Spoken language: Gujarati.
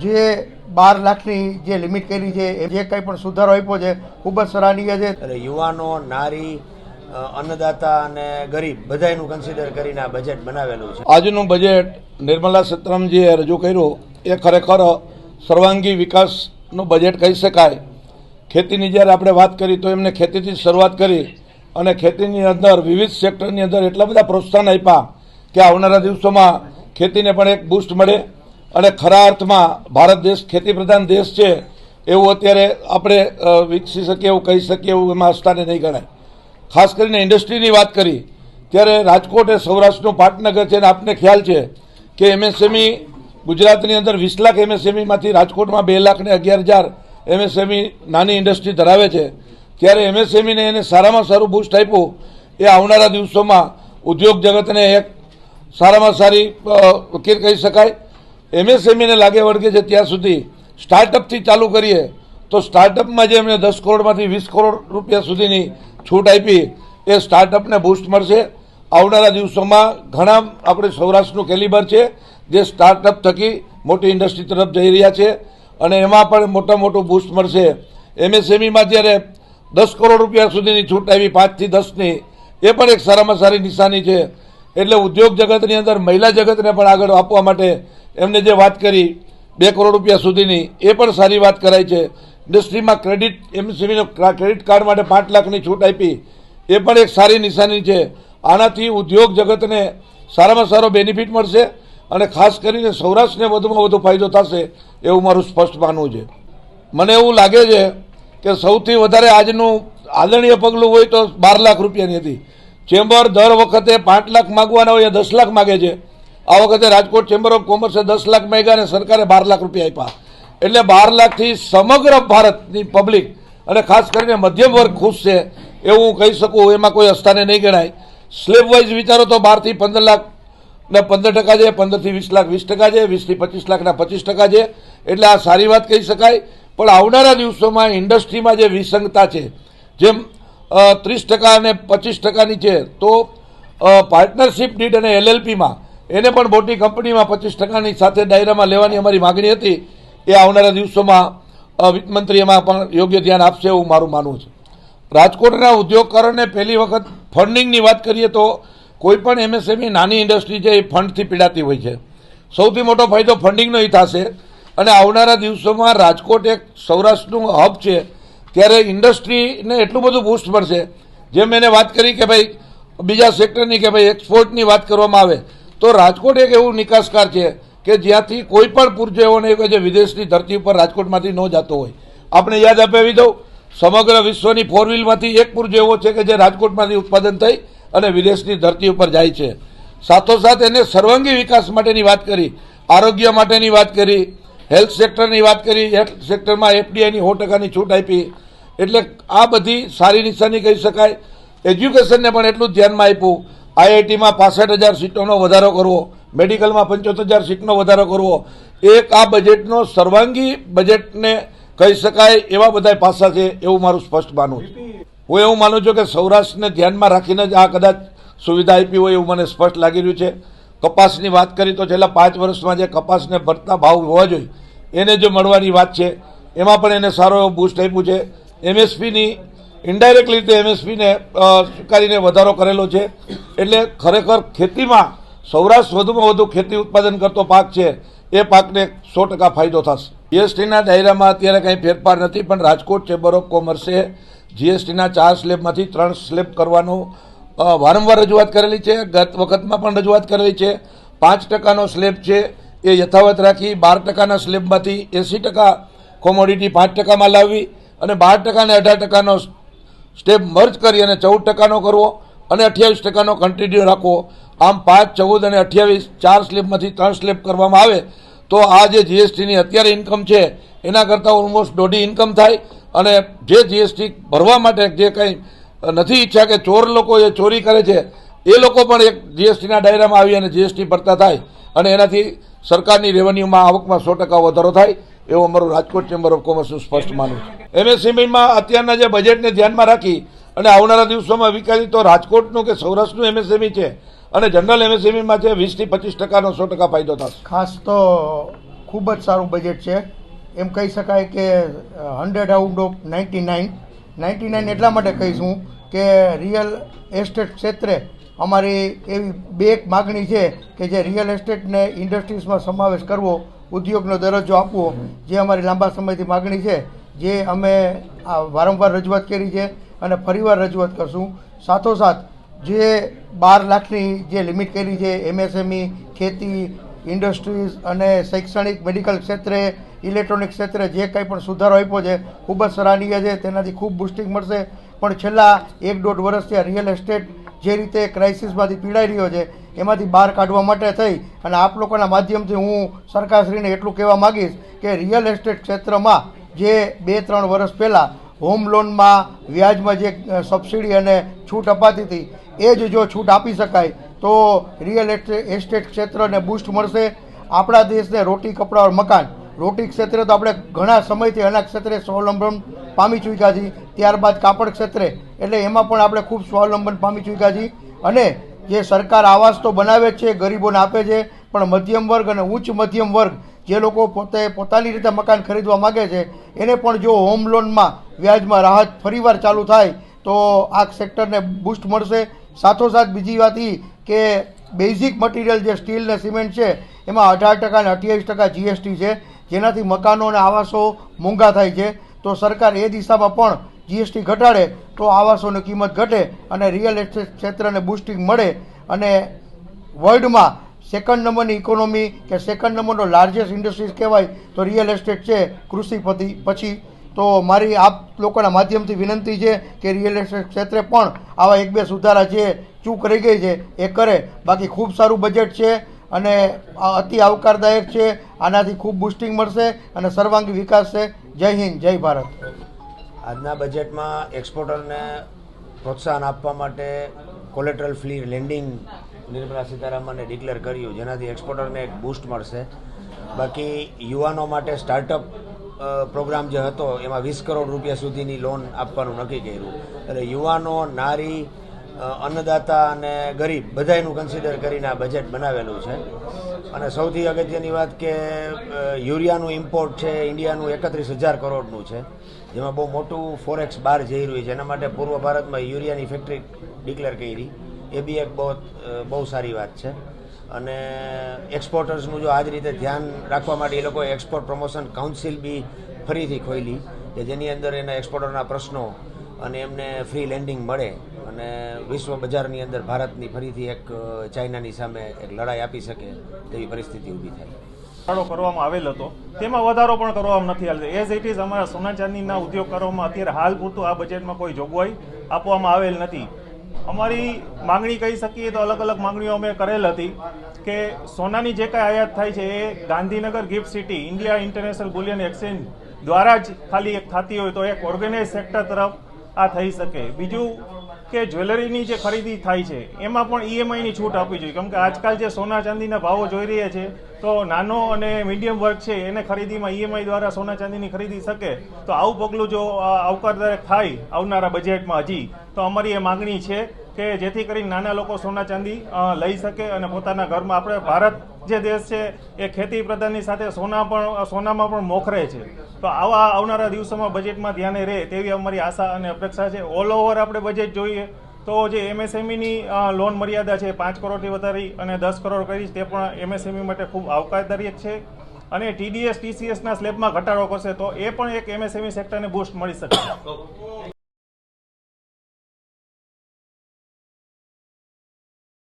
જે બાર લાખની જે લિમિટ કરી છે એ જે કંઈ પણ સુધારો આપ્યો છે ખૂબ જ સરાહનીય છે. એટલે યુવાનો નારી અન્નદાતા અને ગરીબ બધાયનું કન્સિડર કરીને આ બજેટ બનાવેલું છે. આજનું બજેટ નિર્મલા સીતારામજીએ રજૂ કર્યું એ ખરેખર સર્વાંગી વિકાસનું બજેટ કહી શકાય. ખેતીની જ્યારે આપણે વાત કરી તો એમને ખેતીથી જ શરૂઆત કરી અને ખેતીની અંદર વિવિધ સેક્ટરની અંદર એટલા બધા પ્રોત્સાહન આપ્યા કે આવનારા દિવસોમાં ખેતીને પણ એક બૂસ્ટ મળે. અને ખરા અર્થમાં ભારત દેશ ખેતી પ્રધાન દેશ છે, એવું અત્યારે આપણે વિકસી શકીએ એવું કહી શકીએ એવું એમાં સ્થાને નહીં ગણાય. ખાસ કરીને ઇન્ડસ્ટ્રીની વાત કરી, ત્યારે રાજકોટ એ સૌરાષ્ટ્રનું પાટનગર છે અને આપને ખ્યાલ છે કે એમએસએમઈ ગુજરાતની અંદર વીસ લાખ એમએસએમઈમાંથી રાજકોટમાં બે લાખ ને અગિયાર હજાર એમએસએમઈ નાની ઇન્ડસ્ટ્રી ધરાવે છે. ત્યારે એમએસએમઈને એને સારામાં સારું બૂસ્ટ આપ્યું, એ આવનારા દિવસોમાં ઉદ્યોગ જગતને એક સારામાં સારી કહી શકાય એમએસએમઈને લાગે વળગે છે ત્યાં સુધી સ્ટાર્ટઅપથી ચાલુ કરીએ, તો સ્ટાર્ટઅપમાં જે એમને દસ કરોડમાંથી વીસ કરોડ રૂપિયા સુધીની છૂટ આપી, એ સ્ટાર્ટઅપને બૂસ્ટ મળશે. આવનારા દિવસોમાં ઘણા આપણે સૌરાષ્ટ્રનું કેલિબર છે, જે સ્ટાર્ટઅપ થકી મોટી ઇન્ડસ્ટ્રી તરફ જઈ રહ્યા છે, અને એમાં પણ મોટા મોટું બૂસ્ટ મળશે. એમએસએમઈમાં જ્યારે દસ કરોડ રૂપિયા સુધીની છૂટ આવી પાંચથી દસની, એ પણ એક સારામાં સારી નિશાની છે. એટલે ઉદ્યોગ જગતની અંદર મહિલા જગતને પણ આગળ આપવા માટે એમને જે વાત કરી, બે કરોડ રૂપિયા સુધીની, એ પણ સારી વાત કરાઈ છે. ઇન્ડસ્ટ્રીમાં ક્રેડિટ, એમસીબીનો ક્રેડિટ કાર્ડ માટે પાંચ લાખની છૂટ આપી, એ પણ એક સારી નિશાની છે. આનાથી ઉદ્યોગ જગતને સારામાં સારો બેનિફિટ મળશે અને ખાસ કરીને સૌરાષ્ટ્રને વધુમાં વધુ ફાયદો થશે એવું મારું સ્પષ્ટ માનવું છે. મને એવું લાગે છે કે સૌથી વધારે આજનું આદરણીય પગલું હોય તો બાર લાખ રૂપિયાની હતી. ચેમ્બર દર વખતે પાંચ લાખ માગવાના હોય, દસ લાખ માગે છે. આ વખતે રાજકોટ ચેમ્બર ઓફ કોમર્સે દસ લાખ માગ્યા અને સરકારે બાર લાખ રૂપિયા આપ્યા. એટલે બાર લાખથી સમગ્ર ભારતની પબ્લિક અને ખાસ કરીને મધ્યમ વર્ગ ખુશ છે એવું હું કહી શકું, એમાં કોઈ અસ્થાને નહીં ગણાય. સ્લેબ વાઇઝ વિચારો તો બારથી પંદર લાખ ને પંદર ટકા છે, પંદરથી વીસ લાખ વીસ ટકા છે, વીસથી પચીસ લાખના પચીસ ટકા છે. એટલે આ સારી વાત કહી શકાય. પણ આવનારા દિવસોમાં ઇન્ડસ્ટ્રીમાં જે વિસંગતા છે, જેમ ત્રીસ ટકા અને પચીસ ટકાની છે, તો પાર્ટનરશિપ ડીડ અને એલએલપીમાં એને પણ મોટી કંપનીમાં પચીસ ટકાની સાથે ડાયરામાં લેવાની અમારી માગણી હતી. એ આવનારા દિવસોમાં વિત્તમંત્રી એમાં પણ યોગ્ય ધ્યાન આપશે એવું મારું માનવું છે. રાજકોટના ઉદ્યોગકારોને પહેલી વખત ફંડિંગની વાત કરીએ તો કોઈ પણ એમએસએમઈ નાની ઇન્ડસ્ટ્રી છે એ ફંડથી પીડાતી હોય છે. સૌથી મોટો ફાયદો ફંડિંગનો એ થશે અને આવનારા દિવસોમાં રાજકોટ એક સૌરાષ્ટ્રનું હબ છે, ત્યારે ઇન્ડસ્ટ્રીને એટલું બધું બૂસ્ટ મળશે. જેમ એને વાત કરી કે ભાઈ, બીજા સેક્ટરની કે ભાઈ એક્સપોર્ટની વાત કરવામાં આવે તો રાજકોટ એક એવું નિકાસકાર છે કે જ્યાંથી કોઈ પણ પૂરજો એવો નહીં હોય જે વિદેશની ધરતી ઉપર રાજકોટમાંથી ન જતો હોય. આપણે યાદ અપાવી દઉં, સમગ્ર વિશ્વની ફોર વ્હીલમાંથી એક પુરજો એવો છે કે જે રાજકોટમાંથી ઉત્પાદન થઈ અને વિદેશની ધરતી ઉપર જાય છે. સાથોસાથ એને સર્વાંગી વિકાસ માટેની વાત કરી, આરોગ્ય માટેની વાત કરી હેલ્થ સેક્ટરની વાત કરી હેલ્થ સેક્ટરમાં એફડીઆઈની સો ટકાની છૂટ આપી. એટલે આ બધી સારી નિશાની કહી શકાય. એજ્યુકેશનને પણ એટલું જ ધ્યાનમાં આપ્યું. આઈઆઈટીમાં પાસઠ હજાર સીટોનો વધારો કરવો, મેડિકલમાં પંચોતેર હજાર સીટનો વધારો કરવો, એક આ બજેટનો સર્વાંગી બજેટને કહી શકાય એવા બધા પાસા છે એવું મારું સ્પષ્ટ માનવું છે. હું એવું માનું છું કે સૌરાષ્ટ્રને ધ્યાનમાં રાખીને જ આ કદાચ સુવિધા આપી હોય એવું મને સ્પષ્ટ લાગી રહ્યું છે. કપાસની વાત કરી તો છેલ્લા પાંચ વર્ષમાં જે કપાસને ભરતા ભાવ હોવા જોઈએ, એને જો મળવાની વાત છે. એમાં પણ એને સારો એવો બૂસ્ટ આપ્યું છે. એમએસપીની ઇનડાયરેક્ટ રીતે એમએસપીને સ્વીકારીને વધારો કરેલો છે. એટલે ખરેખર ખેતીમાં સૌરાષ્ટ્ર વધુમાં વધુ ખેતી ઉત્પાદન કરતો પાક છે, એ પાકને સો ટકા ફાયદો થશે. જીએસટીના દાયરામાં અત્યારે કંઈ ફેરફાર નથી, પણ રાજકોટ ચેમ્બર ઓફ કોમર્સે જીએસટીના ચાર સ્લેબમાંથી ત્રણ સ્લેબ કરવાનું વારંવાર રજૂઆત કરેલી છે. ગત વખતમાં પણ રજૂઆત કરેલી છે. પાંચ ટકાનો સ્લેબ છે, એ યથાવત રાખી બાર ટકાના સ્લેબમાંથી એંસી ટકા કોમોડિટી પાંચ ટકામાં લાવવી અને બાર ટકા અને અઢાર ટકાનો સ્ટેપ મર્જ કરી અને ચૌદ ટકાનો કરવો અને અઠ્યાવીસ ટકાનો કન્ટિન્યુ રાખવો. આમ પાંચ, ચૌદ અને અઠ્યાવીસ, ચાર સ્લેબમાંથી ત્રણ સ્લેબ કરવામાં આવે તો આ જે જીએસટીની અત્યારે ઇન્કમ છે, એના કરતાં ઓલમોસ્ટ દોઢી ઇન્કમ થાય અને જે જીએસટી ભરવા માટે જે કંઈ નથી ઈચ્છા કે ચોર લોકો એ ચોરી કરે છે, એ લોકો પણ એક જીએસટીના દાયરામાં આવી અને જીએસટી ભરતા થાય અને એનાથી સરકારની રેવન્યુમાં આવકમાં સો ટકા વધારો થાય. એવું અમારું રાજકોટ ચેમ્બર ઓફ કોમર્સનું સ્પષ્ટ માનવું છે. એમએસએમઈમાં અત્યારના જે બજેટને ધ્યાનમાં રાખી અને આવનારા દિવસોમાં વિકાસી તો રાજકોટનું કે સૌરાષ્ટ્રનું એમએસએમઈ છે અને જનરલ એમએસએમઈમાં છે, વીસથી પચીસ ટકાનો સો ટકા ફાયદો થશે. ખાસ તો ખૂબ જ સારું બજેટ છે. એમ કહી શકાય કે hundred out of ninety nine ninety nine એટલા માટે કહીશું કે રિયલ એસ્ટેટ ક્ષેત્રે અમારી એવી બે એક માગણી છે કે જે રિયલ એસ્ટેટને ઇન્ડસ્ટ્રીઝમાં સમાવેશ કરવો ઉદ્યોગનો દરજ્જો આપવો, જે અમારી લાંબા સમયથી માગણી છે, જે અમે આ વારંવાર રજૂઆત કરી છે અને ફરીવાર રજૂઆત કરશું. સાથોસાથ, જે બાર લાખની જે લિમિટ કરી છે, એમએસએમઈ, ખેતી, ઇન્ડસ્ટ્રીઝ અને શૈક્ષણિક મેડિકલ ક્ષેત્રે, ઇલેક્ટ્રોનિક ક્ષેત્રે જે કંઈ પણ સુધારો આપ્યો છે, ખૂબ જ સરાહનીય છે. તેનાથી ખૂબ બુસ્ટિંગ મળશે. પણ છેલ્લા એક દોઢ વર્ષથી આ રિયલ એસ્ટેટ જે રીતે ક્રાઇસિસમાંથી પીડાઈ રહ્યો છે, એમાંથી બહાર કાઢવા માટે થઈ. અને આપ લોકોના માધ્યમથી હું સરકારશ્રીને એટલું કહેવા માગીશ કે રિયલ એસ્ટેટ ક્ષેત્રમાં જે બે, ત્રણ વર્ષ પહેલાં હોમ લોનમાં વ્યાજમાં જે સબસિડી અને છૂટ અપાતી હતી, એ જ જો છૂટ આપી શકાય, તો રિયલ એસ્ટેટ ક્ષેત્રને બૂસ્ટ મળશે. આપણા દેશને રોટી, કપડાં મકાન. રોટી ક્ષેત્રે તો આપણે ઘણા સમયથી અનાજ ક્ષેત્રે સ્વાવલંબન પામી ચૂક્યા છીએ. ત્યારબાદ કાપડ ક્ષેત્રે એટલે એમાં પણ આપણે ખૂબ સ્વાવલંબન પામી ચૂક્યા છીએ. અને જે સરકાર આવાસ તો બનાવે છે, ગરીબોને આપે છે, પણ મધ્યમ વર્ગ અને ઉચ્ચ મધ્યમ વર્ગ જે લોકો પોતે પોતાની રીતે મકાન ખરીદવા માગે છે, એને પણ જો હોમ લોનમાં વ્યાજમાં રાહત ફરીવાર ચાલુ થાય, તો આ સેક્ટરને બૂસ્ટ મળશે. સાથોસાથ બીજી વાત એ કે બેઝિક મટીરિયલ જે સ્ટીલ ને સિમેન્ટ છે, એમાં અઢાર ટકા અને અઠ્યાવીસ ટકા જીએસટી છે, જેનાથી મકાનો અને આવાસો મોંઘા થાય છે. તો સરકાર એ દિશામાં પણ જીએસટી ઘટાડે તો આવાસોની કિંમત ઘટે અને રિયલ એસ્ટેટ ક્ષેત્રને બુસ્ટિંગ મળે અને વર્લ્ડમાં સેકન્ડ નંબરની ઇકોનોમી કે સેકન્ડ નંબરનો લાર્જેસ્ટ ઇન્ડસ્ટ્રીઝ કહેવાય તો રિયલ એસ્ટેટ છે કૃષિપતિ પછી. તો મારી આપ લોકોના માધ્યમથી વિનંતી છે કે રિયલ એસ્ટેટ ક્ષેત્રે પણ આવા એક બે સુધારા જે ચૂક રહી ગઈ છે એ કરે. બાકી ખૂબ સારું બજેટ છે અને અતિ આવકારદાયક છે. આનાથી ખૂબ બુસ્ટિંગ મળશે અને સર્વાંગી વિકાસ છે. જય હિન્દ, જય ભારત. આજના બજેટમાં એક્સપોર્ટરને પ્રોત્સાહન આપવા માટે કોલેટરલ ફ્રી લેન્ડિંગ નિર્મલા સીતારામને ડિક્લેર કર્યું, જેનાથી એક્સપોર્ટરને એક બૂસ્ટ મળશે. બાકી યુવાનો માટે સ્ટાર્ટઅપ પ્રોગ્રામ જે હતો, એમાં વીસ કરોડ રૂપિયા સુધીની લોન આપવાનું નક્કી કર્યું. એટલે યુવાનો, નારી અન્નદાતા અને ગરીબ બધાયનું કન્સિડર કરીને આ બજેટ બનાવેલું છે. અને સૌથી અગત્યની વાત કે યુરિયાનું ઇમ્પોર્ટ છે, ઇન્ડિયાનું એકત્રીસ હજાર કરોડનું છે, જેમાં બહુ મોટું ફોરેક્સ બહાર જઈ રહ્યું છે. એના માટે પૂર્વ ભારતમાં યુરિયાની ફેક્ટરી ડિક્લેર કરી. એ બી એક બહુ બહુ સારી વાત છે. અને એક્સપોર્ટર્સનું જો આ જ રીતે ધ્યાન રાખવા માટે એ લોકોએ એક્સપોર્ટ પ્રમોશન કાઉન્સિલ બી ફરીથી ખોલી કે જેની અંદર એના એક્સપોર્ટરના પ્રશ્નો અને એમને ફ્રી લેન્ડિંગ મળે. અને વિશ્વ બજારની અંદર ભારતની ફરીથી એક ચાઇનાની સામે એક લડાઈ આપી શકે તેવી પરિસ્થિતિ ઊભી થાય. વધારો કરવામાં આવેલ હતો. તેમાં વધારો પણ કરવામાં નથી આવેલ. એઝ ઇટ ઇઝ અમારા સોના ચાંદીના ઉદ્યોગકારોમાં અત્યારે હાલ પૂરતું આ બજેટમાં કોઈ જોગવાઈ આપવામાં આવેલ નથી. અમારી માંગણી કહી શકીએ તો અલગ અલગ માંગણીઓ અમે કરેલ હતી કે સોનાની જે કાંઈ આયાત થાય છે એ Gandhinagar gift city, India international bullion exchange દ્વારા જ ખાલી એક થતી હોય તો એક ઓર્ગેનાઇઝ સેક્ટર તરફ આ થઈ શકે. બીજું કે જ્વેલરીની જે ખરીદી થાય છે, એમાં પણ ઈએમઆઈની છૂટ આપવી જોઈએ. કેમ કે આજકાલ જે સોના ચાંદીના ભાવો જોઈ રહ્યા છે, તો નાનો અને મીડિયમ વર્ગ છે, એને ખરીદીમાં ઈએમઆઈ દ્વારા સોના ચાંદીની ખરીદી શકે. તો આવું પગલું જો આવકારદાયક થાય આવનારા બજેટમાં હજી, તો અમારી એ માગણી છે કે જેથી કરીને નાના લોકો સોના ચાંદી લઈ શકે અને પોતાના ઘરમાં આપણે ભારત જે દેશ છે એ ખેતી પ્રધાનની સાથે સોના પણ, સોનામાં પણ મોખરે છે. તો આવા આવનારા દિવસોમાં બજેટમાં ધ્યાને રહે તેવી અમારી આશા અને અપેક્ષા છે. ઓલ ઓવર આપણે બજેટ જોઈએ તો જે એમએસએમઈની લોન મર્યાદા છે પાંચ કરોડથી વધારી અને દસ કરોડ કરી તે પણ એમએસએમઈ માટે ખૂબ આવકારદાયક છે. અને ટીડીએસ ટીસીએસના સ્લેબમાં ઘટાડો કરશે તો એ પણ એક એમએસએમઈ સેક્ટરને બૂસ્ટ મળી શકે.